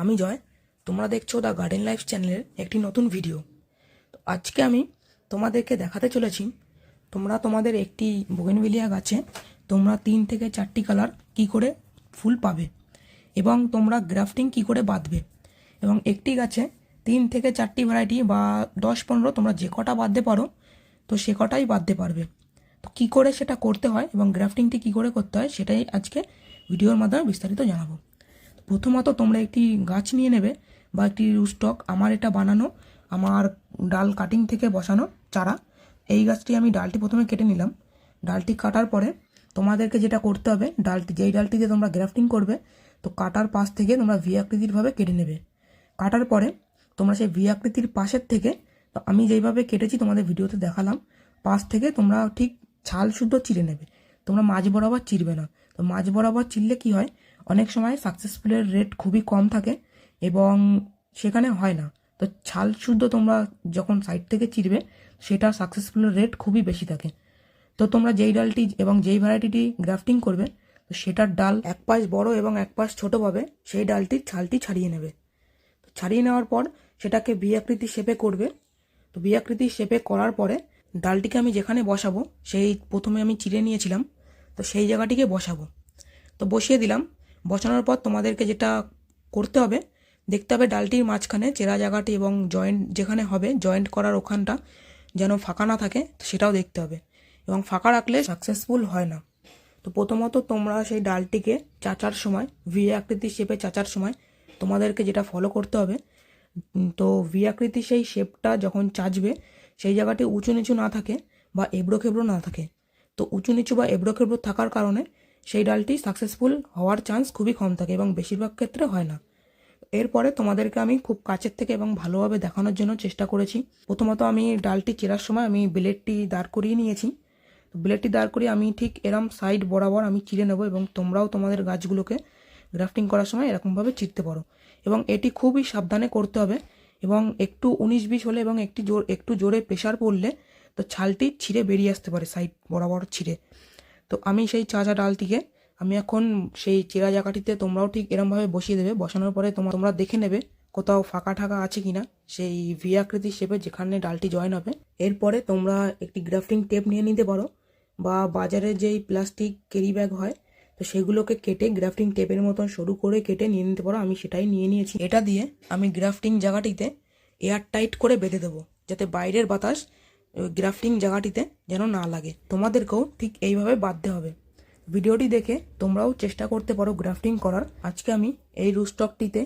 আমি জয়, তোমরা দেখছ দ্য গার্ডেন লাইফ চ্যানেলের একটি নতুন ভিডিও তো আজকে আমি তোমাদেরকে দেখাতে চলেছি, তোমরা তোমাদের একটি বোগেনভিলিয়া গাছে তোমরা তিন থেকে চারটি কালার কি করে ফুল পাবে এবং তোমরা গ্রাফটিং কি করে বাঁধবে এবং একটি গাছে তিন থেকে চারটি ভ্যারাইটি বা দশ পনেরো তোমরা যে কটা বাঁধতে পারো, তো সে কটাই বাঁধতে পারবে। তো কী করে সেটা করতে হয় এবং গ্রাফটিংটি কী করে করতে হয় সেটাই আজকে ভিডিওর মাধ্যমে বিস্তারিত জানাব। প্রথমত তোমরা একটি গাছ নিয়ে নেবে বা একটি রুস্টক আমার এটা বানানো, আমার ডাল কাটিং থেকে বসানো চারা। এই গাছটি আমি ডালটি প্রথমে কেটে নিলাম। ডালটি কাটার পরে তোমাদেরকে যেটা করতে হবে, ডালটি, যেই ডালটি দিয়ে তোমরা গ্রাফটিং করবে, তো কাটার পাশ থেকে তোমরা ভি আকৃতিরভাবে কেটে নেবে। কাটার পরে তোমরা সেই ভি আকৃতির পাশের থেকে, তো আমি যেইভাবে কেটেছি তোমাদের ভিডিওতে দেখালাম, পাশ থেকে তোমরা ঠিক ছাল শুদ্ধ চিড়ে নেবে। তোমরা মাঝ বরাবর চিরবে না। তো মাঝ বরাবর চিরলে কি হয় অনেক সময় সাকসেসফুলের রেট খুবই কম থাকে এবং সেখানে হয় না। তো ছাল শুদ্ধ তোমরা যখন সাইড থেকে চিরবে, সেটা সাকসেসফুলের রেট খুবই বেশি থাকে। তো তোমরা যেই ডালটি এবং যেই ভ্যারাইটিটি গ্রাফটিং করবে, তো সেটার ডাল এক পাশ বড় এবং এক পাশ ছোট পাবে, সেই ডালটির ছালটি ছাড়িয়ে নেবে। তো ছাড়িয়ে নেওয়ার পর সেটাকে ভি আকৃতি শেপে করবে। তো ভি আকৃতি শেপে করার পরে ডালটিকে আমি যেখানে বসাবো, সেই প্রথমে আমি চিড়ে নিয়েছিলাম, তো সেই জায়গাটিকে বসাবো। তো বসিয়ে দিলাম। বসানোর পর তোমাদেরকে যেটা করতে হবে, দেখতে হবে ডালটির মাঝখানে চেরা জায়গাটি এবং জয়েন্ট যেখানে হবে, জয়েন্ট করার ওখানটা যেন ফাঁকা না থাকে, সেটাও দেখতে হবে। এবং ফাঁকা রাখলে সাকসেসফুল হয় না। তো প্রথমত তোমরা সেই ডালটিকে চাচার সময় ভি আকৃতি শেপে চাচার সময় তোমাদেরকে যেটা ফলো করতে হবে তো ভি আকৃতি সেই শেপটা যখন চাচবে, সেই জায়গাটি উঁচু নিচু না থাকে বা এবড়ো খেবড়ো না থাকে। তো উঁচু নিচু বা এবড়ো খেবড়ো থাকার কারণে সেই ডালটি সাকসেসফুল হওয়ার চান্স খুবই কম থাকে এবং বেশিরভাগ ক্ষেত্রে হয় না। এরপরে তোমাদেরকে আমি খুব কাছের থেকে এবং ভালোভাবে দেখানোর জন্য চেষ্টা করেছি। প্রথমত আমি ডালটি চেরার সময় আমি ব্লেডটি দাঁড় করিয়ে নিয়েছি। ব্লেডটি দাঁড় করিয়ে আমি ঠিক এরম সাইড বরাবর আমি চিড়ে নেব এবং তোমরাও তোমাদের গাছগুলোকে গ্রাফটিং করার সময় এরকমভাবে চিরতে পারো। এবং এটি খুবই সাবধানে করতে হবে এবং একটু উনিশ বিশ হলে এবং একটি জোর, একটু জোরে প্রেশার পড়লে তো ছালটি ছিঁড়ে বেরিয়ে আসতে পারে সাইড বরাবর ছিঁড়ে। তো আমি সেই চাচা ডালটিকে, আমি এখন সেই চেরা জায়গাটিতে তোমরাও ঠিক এরমভাবে বসিয়ে দেবে। বসানোর পরে তোমরা তোমরা দেখে নেবে কোথাও ফাঁকা ঠাকা আছে কিনা, সেই ভি আকৃতি শেপে যেখানে ডালটি জয়েন হবে। এরপরে তোমরা একটি গ্রাফটিং টেপ নিয়ে নিতে পারো বা বাজারে যেই প্লাস্টিক ক্যারি ব্যাগ হয়, তো সেগুলোকে কেটে গ্রাফটিং টেপের মতন সরু করে কেটে নিয়ে নিতে পারো। আমি সেটাই নিয়ে নিয়েছি। এটা দিয়ে আমি গ্রাফটিং জায়গাটিতে এয়ার টাইট করে বেঁধে দেবো, যাতে বাইরের বাতাস গ্রাফটিং জায়গাটিতে যেন না লাগে। তোমাদেরকেও ঠিক এইভাবে বাঁধতে হবে। ভিডিওটি দেখে তোমরাও চেষ্টা করতে পারো গ্রাফটিং করার। আজকে আমি এই রুস্টকটিতে